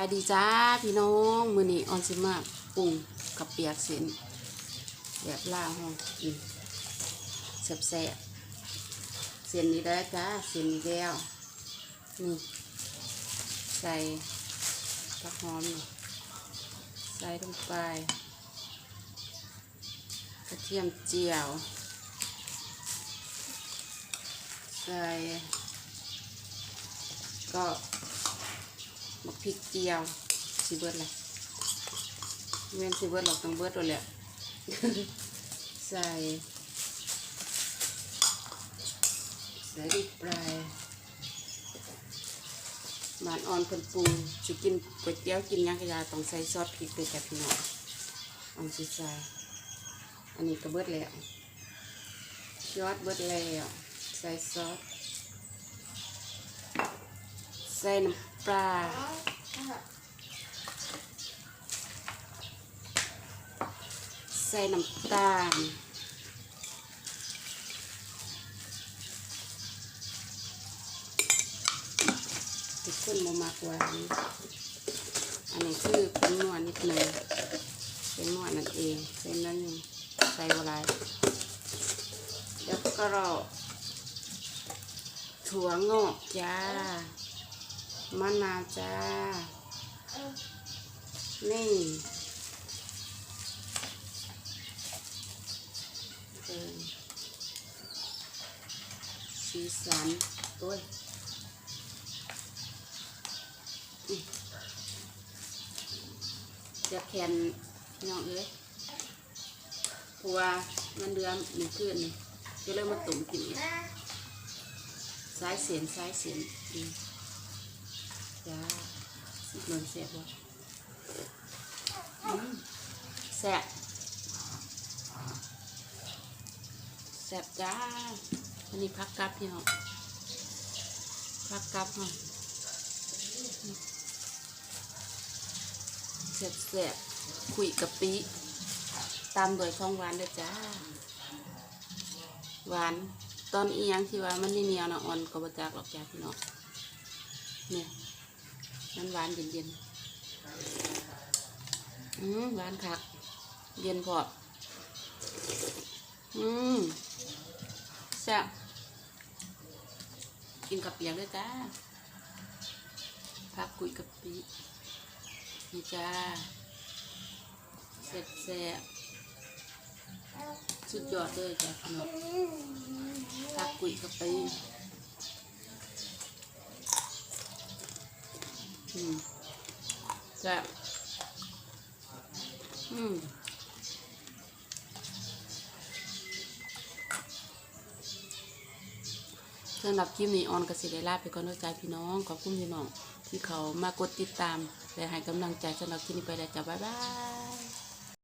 ายดีจ้าพี่น้องมือนี้ออนซิมาปรุงกับเปียกเส้นแบบล่าห้องกินแซ่บเส้นนี้ได้จ้าเส้นแล้วนี่ใส่ผักหอมใส่ลงไปกระเทียมเจียว ใส่ก็ บักพริกเจียวสีเบิดเลยเวียนสีเบิดหรอกต้องเบิดตัวแหละใส่ใส่ดิบปลายบานอ่อนเพิ่นปรุงสิกินก๋วยเตี๋ยวกินยังกะยาต้องใส่ซอสพริกด้วยจ้ะพี่น้องอันสิใส่อันนี้ก็เบิดแล้วยอดเบิดแล้วใส่ซอส ใส่น้ำปลาใส่น้ำตาลทุกคนมามากหวานอันนี้คือเป็นนวดนิดหนึงเป็นนวดนั่นเองใส่นั่นนึงใส่อะไรแล้วก็เราถั่วงอกจ้า มะนาวจ้า นี่สีสันโอ้ยจะแคนน้องเอ้ยเพราะว่ามันเดือนหนึ่งคืนนี่ก็เลยมาตุ่มกินอีสายเสียนสายเสียนอืม เหมือนเสียบบ่แซ่บแซ่บจ้าอันนี้พักกับพี่น้องพักกับฮะแซ่บแซ่บคุยกับปีตามโดวยของหวานเลยจ้า หวานตอนอียังที่ว่ามันนี่เหนียวนะอ่อนก็บจากหรอกจ้าพี่น้องเนี่ย มันหวานเย็นๆอืมหวานคัก เย็นพออืมแซ่บกินกับเปียกด้วยจ้าพักกุยกับปีนี่จ้าแซ่บแซ่บสุดยอดเลยจ้าพี่น้องพักกุยกับปี อืมแซ่บอืมสำหรับคลิปนี้ออนกสิได้ลาไปก่อนด้วยใจพี่น้องขอบคุณพี่น้อง ที่เขามากดติดตามและให้กำลังใจสำหรับคลิปนี้ไปแล้วจ้ะบ๊ายบาย